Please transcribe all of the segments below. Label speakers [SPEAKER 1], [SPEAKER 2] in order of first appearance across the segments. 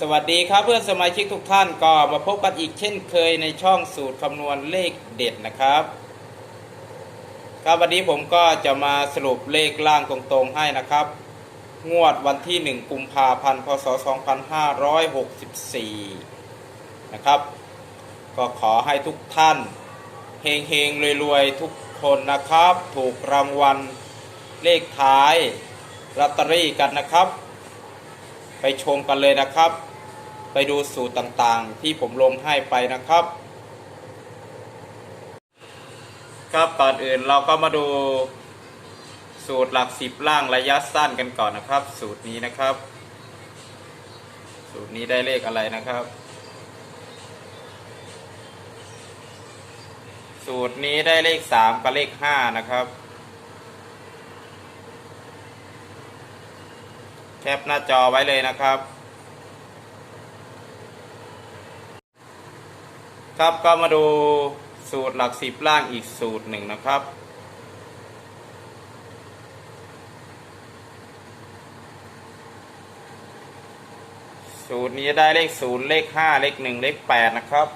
[SPEAKER 1] สวัสดีครับเพื่อนสมาชิกทุกท่านก็มาพบกันอีกเช่นเคยในช่องสูตรคำนวณเลขเด็ดนะครับครับวันนี้ผมก็จะมาสรุปเลขล่างตรงๆให้นะครับ งวดวันที่ 1 กุมภาพันธ์พศ 2564 นะครับ ก็ขอให้ทุกท่านเฮงเฮงๆรวยๆทุกคนนะครับ ถูกรางวัลเลขท้ายลอตเตอรี่กันนะครับ ไปชมกันเลยนะครับ ไปดูสูตรต่างๆ ที่ผมลงให้ไปนะครับ ครับก่อนอื่นเราก็มาดูสูตรหลักสิบล่างระยะสั้นกันก่อนนะครับ สูตรนี้นะครับ สูตรนี้ได้เลขอะไรนะครับ สูตรนี้ได้เลขสามกับเลขห้านะครับ แคปหน้าจอไว้เลยนะครับ ครับก็มาดูสูตรหลักสิบล่างอีกสูตรหนึ่งนะครับสูตรนี้ได้เลขศูนย์เลขห้าเลขหนึ่งเลขแปดนะครับ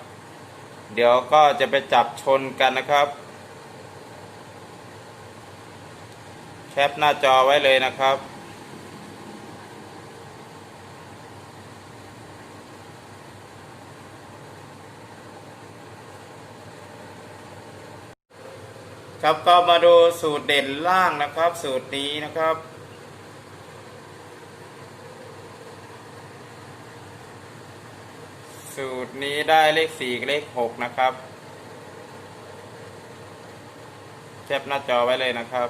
[SPEAKER 1] เดี๋ยวก็จะไปจับชนกันนะครับ แคปหน้าจอไว้เลยนะครับ ครับก็มาดูสูตรเด่นล่างนะครับ สูตรนี้นะครับ สูตรนี้ได้เลขสี่เลขหกนะครับแคปหน้าจอไว้เลยนะครับ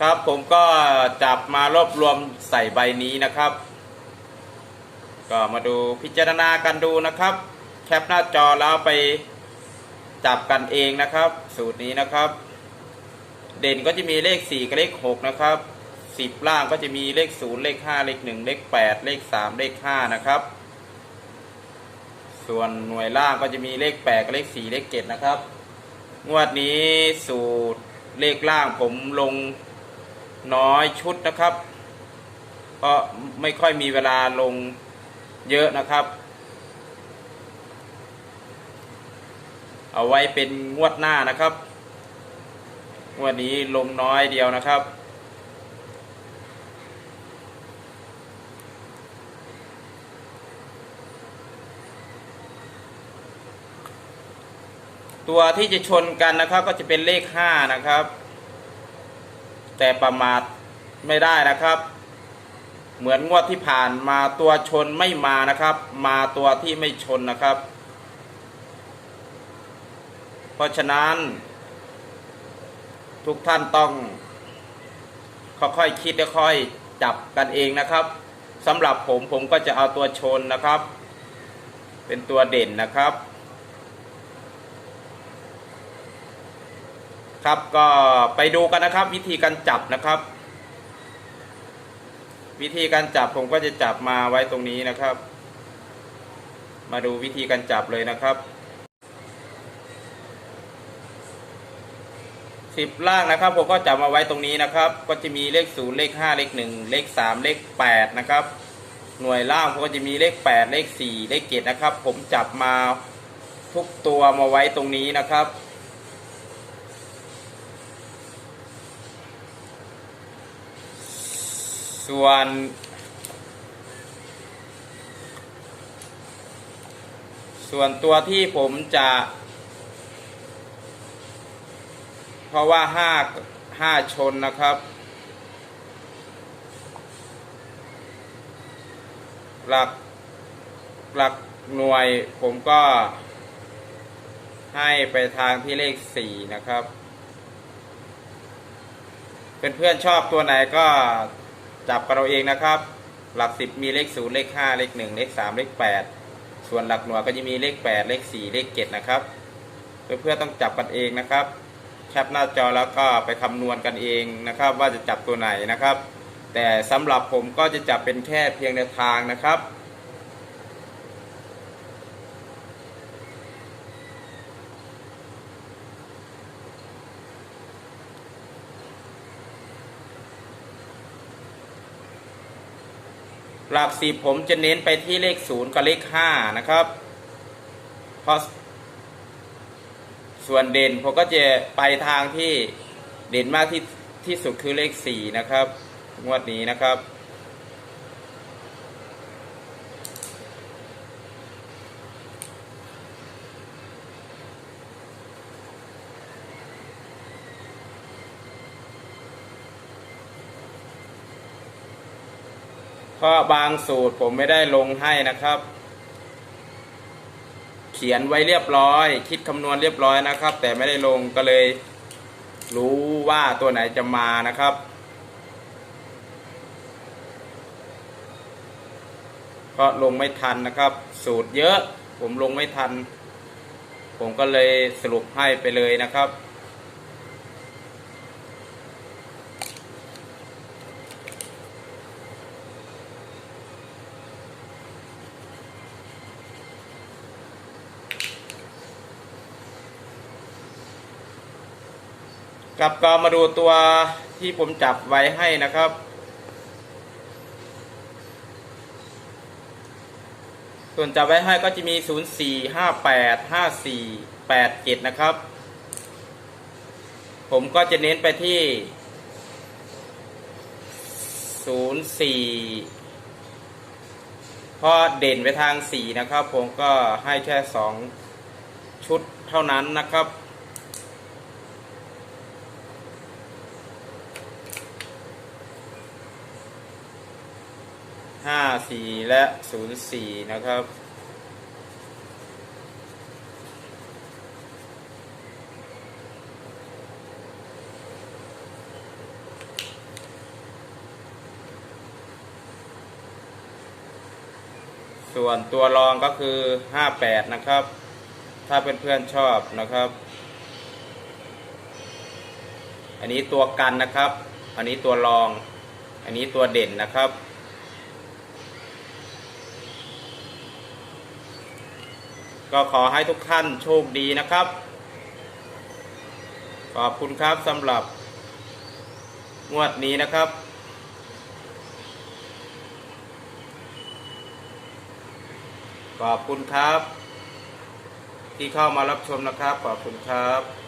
[SPEAKER 1] ครับผมก็จับมารวบรวมใส่ใบนี้นะครับ ก็มาดูพิจารณากันดูนะครับ แคปหน้าจอแล้วไปจับกันเองนะครับ สูตรนี้นะครับ เด่นก็จะมีเลข 4 กับเลข 6 นะครับ 10 ล่างก็จะมีเลข 0 เลข 5 เลข 1 เลข 8 เลข 3 เลข 5 นะครับ ส่วนหน่วยล่างก็จะมีเลข 8 กับเลข 4 เลข 7 นะครับ งวดนี้สูตรเลขล่างผมลงน้อยชุดนะครับ เพราะไม่ค่อยมีเวลาลงเยอะนะครับ เอาไว้เป็นงวดหน้านะครับงวดนี้ลงน้อยเดียวนะครับ ตัวที่จะชนกันนะครับก็จะเป็นเลขห้านะครับ แต่ประมาทไม่ได้นะครับเหมือนงวดที่ผ่านมาตัวชนไม่มานะครับ มาตัวที่ไม่ชนนะครับ เพราะฉะนั้น ทุกท่านต้องค่อยๆคิดและค่อยจับกันเองนะครับสำหรับผมผมก็จะเอาตัวชนนะครับ เป็นตัวเด่นนะครับ ครับก็ไปดูกันนะครับ วิธีการจับนะครับ วิธีการจับผมก็จะจับมาไว้ตรงนี้นะครับ มาดูวิธีการจับเลยนะครับ สิบล่างนะครับผมก็จับมาไว้ตรงนี้นะครับ ก็จะมีเลขศูนย์เลขห้าเลขหนึ่งเลขสามเลขแปดนะครับ หน่วยล่างผมก็จะมีเลขแปดเลขสี่เลขเจ็ดนะครับ ผมจับมาทุกตัวมาไว้ตรงนี้นะครับส่วนส่วนตัวที่ผมจะ เพราะว่าห้าห้าชนนะครับ หลักหลักหน่วยผมก็ให้ไปทางที่เลขสี่นะครับ เพื่อนๆชอบตัวไหนก็จับกันเราเองนะครับ หลักสิบมีเลขศูนย์เลขห้าเลขหนึ่งเลขสามเลขแปดส่วนหลักหน่วยก็จะมีเลขแปดเลขสี่เลขเจ็ดนะครับ เพื่อนๆต้องจับกันเองนะครับ แคปหน้าจอแล้วก็ไปคำนวณกันเองนะครับ ว่าจะจับตัวไหนนะครับ แต่สำหรับผมก็จะจับเป็นแค่เพียงแนวทางนะครับหลักสิบผมจะเน้นไปที่เลขศูนย์กับเลขห้านะครับ เพราะ ส่วนเด่นผมก็จะไปทางที่เด่นมากที่ที่สุดคือเลขสี่นะครับงวดนี้นะครับ เพราะบางสูตรผมไม่ได้ลงให้นะครับ เขียนไว้เรียบร้อย คิดคำนวณเรียบร้อยนะครับ แต่ไม่ได้ลงก็เลย รู้ว่าตัวไหนจะมานะครับเพราะลงไม่ทันนะครับ สูตรเยอะ ผมลงไม่ทัน ผมก็เลยสรุปให้ไปเลยนะครับ กลับก็มาดูตัวที่ผมจับไว้ให้นะครับ ส่วนจับไว้ให้ก็จะมี 0 4 5 8 5 4 8 7 นะครับ ผมก็จะเน้นไปที่ 0 4 เพราะเด่นไปทาง 4 นะครับ ผมก็ให้แค่ 2 ชุดเท่านั้นนะครับ ห้าสี่และศูนย์สี่นะครับ ส่วนตัวรองก็คือห้าแปดนะครับ ถ้าเพื่อนๆชอบนะครับ อันนี้ตัวกันนะครับ อันนี้ตัวรอง อันนี้ตัวเด่นนะครับ ก็ขอให้ทุกท่านโชคดีนะครับ ขอบคุณครับสำหรับงวดนี้นะครับขอบคุณครับ ที่เข้ามารับชมนะครับ ขอบคุณครับ